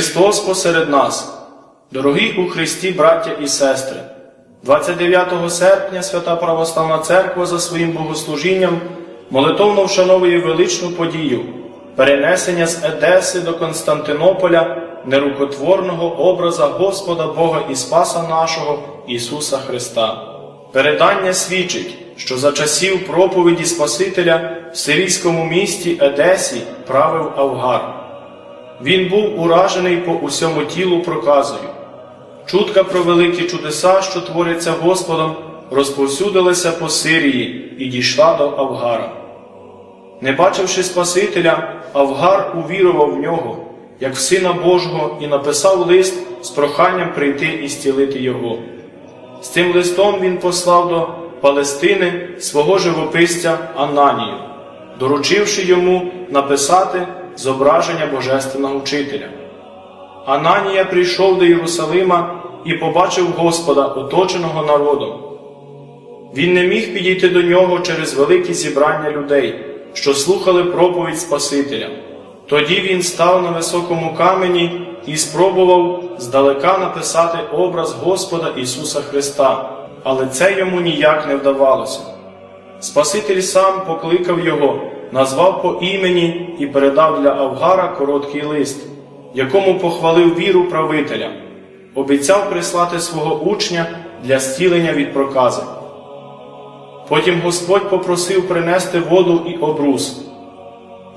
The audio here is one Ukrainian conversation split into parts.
Христос посеред нас, дорогі у Христі, браття і сестри, 29 серпня Свята Православна Церква за своїм богослужінням молитовно вшановує величну подію перенесення з Едеси до Константинополя нерукотворного образа Господа Бога і Спаса нашого Ісуса Христа. Передання свідчить, що за часів проповіді Спасителя в сирійському місті Едесі правив Авгар. Він був уражений по усьому тілу проказою. Чутка про великі чудеса, що творяться Господом, розповсюдилася по Сирії і дійшла до Авгара. Не бачивши Спасителя, Авгар увірував в нього, як в Сина Божого, і написав лист з проханням прийти і зцілити його. З цим листом він послав до Палестини свого живописця Ананію, доручивши йому написати зображення Божественного Вчителя. Ананія прийшов до Єрусалима і побачив Господа, оточеного народом. Він не міг підійти до нього через великі зібрання людей, що слухали проповідь Спасителя. Тоді він став на високому камені і спробував здалека написати образ Господа Ісуса Христа, але це йому ніяк не вдавалося. Спаситель сам покликав його, назвав по імені і передав для Авгара короткий лист, якому похвалив віру правителя, обіцяв прислати свого учня для зцілення від прокази. Потім Господь попросив принести воду і обрус.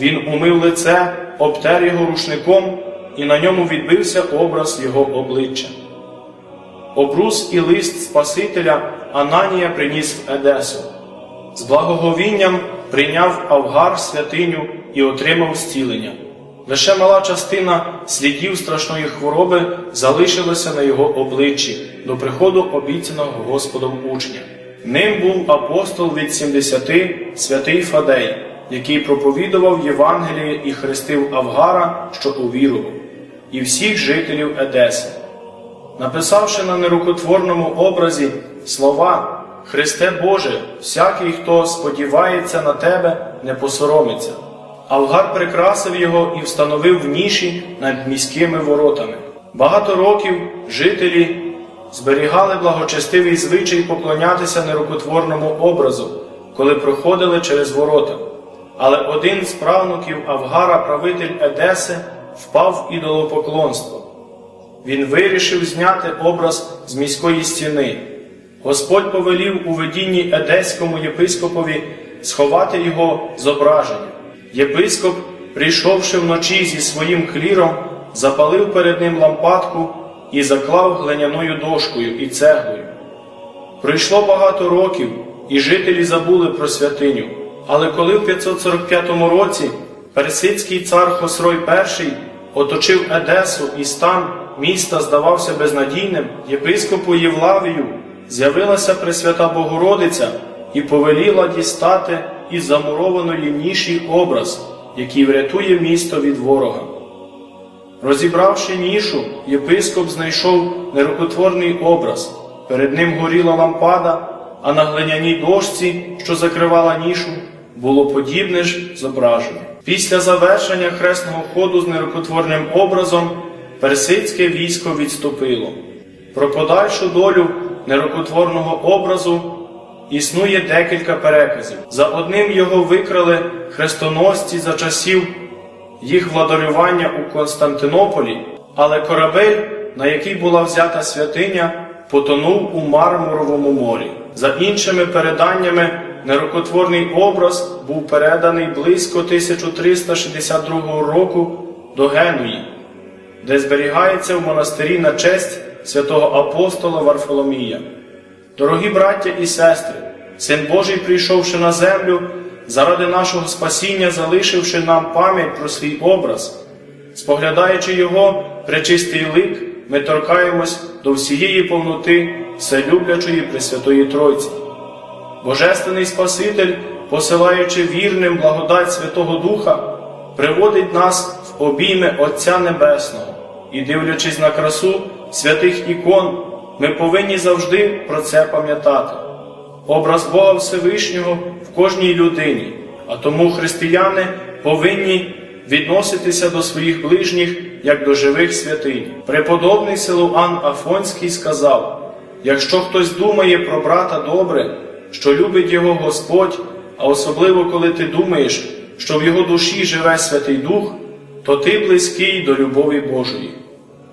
Він умив лице, обтер його рушником, і на ньому відбився образ його обличчя. Обрус і лист Спасителя Ананія приніс в Едесу. З благоговінням прийняв Авгар святиню і отримав зцілення. Лише мала частина слідів страшної хвороби залишилася на його обличчі до приходу обіцяного Господом учня. Ним був апостол від 70 святий Фадей, який проповідував Євангеліє і хрестив Авгара, що увірував, і всіх жителів Едеси. Написавши на нерукотворному образі слова Христе Боже, всякий, хто сподівається на Тебе, не посоромиться. Авгар прикрасив його і встановив в ніші над міськими воротами. Багато років жителі зберігали благочестивий звичай поклонятися нерукотворному образу, коли проходили через ворота. Але один з правнуків Авгара, правитель Едеси, впав в ідолопоклонство. Він вирішив зняти образ з міської стіни. Господь повелів у видінні едеському єпископові сховати його зображення. Єпископ, прийшовши вночі зі своїм кліром, запалив перед ним лампадку і заклав глиняною дошкою і цеглою. Пройшло багато років, і жителі забули про святиню. Але коли в 545 році персидський цар Хосрой І оточив Едесу і стан міста здавався безнадійним, єпископу Євлавію з'явилася Пресвята Богородиця і повеліла дістати із замурованої ніші образ, який врятує місто від ворога. Розібравши нішу, єпископ знайшов нерукотворний образ. Перед ним горіла лампада, а на глиняній дошці, що закривала нішу, було подібне ж зображення. Після завершення хресного ходу з нерукотворним образом персидське військо відступило. Про подальшу долю нерукотворного образу існує декілька переказів. За одним його викрали хрестоносці за часів їх владарювання у Константинополі, але корабель, на який була взята святиня, потонув у Мармуровому морі. За іншими переданнями, нерукотворний образ був переданий близько 1362 року до Генуї, де зберігається в монастирі на честь святого апостола Варфоломія. Дорогі браття і сестри, Син Божий, прийшовши на землю, заради нашого спасіння, залишивши нам пам'ять про свій образ, споглядаючи його пречистий лик, ми торкаємось до всієї повноти вселюблячої Пресвятої Тройці. Божественний Спаситель, посилаючи вірним благодать Святого Духа, приводить нас в обійми Отця Небесного і, дивлячись на красу святих ікон, ми повинні завжди про це пам'ятати. Образ Бога Всевишнього в кожній людині, а тому християни повинні відноситися до своїх ближніх як до живих святинь. Преподобний Силуан Афонський сказав: якщо хтось думає про брата добре, що любить його Господь, а особливо коли ти думаєш, що в його душі живе Святий Дух, то ти близький до любові Божої.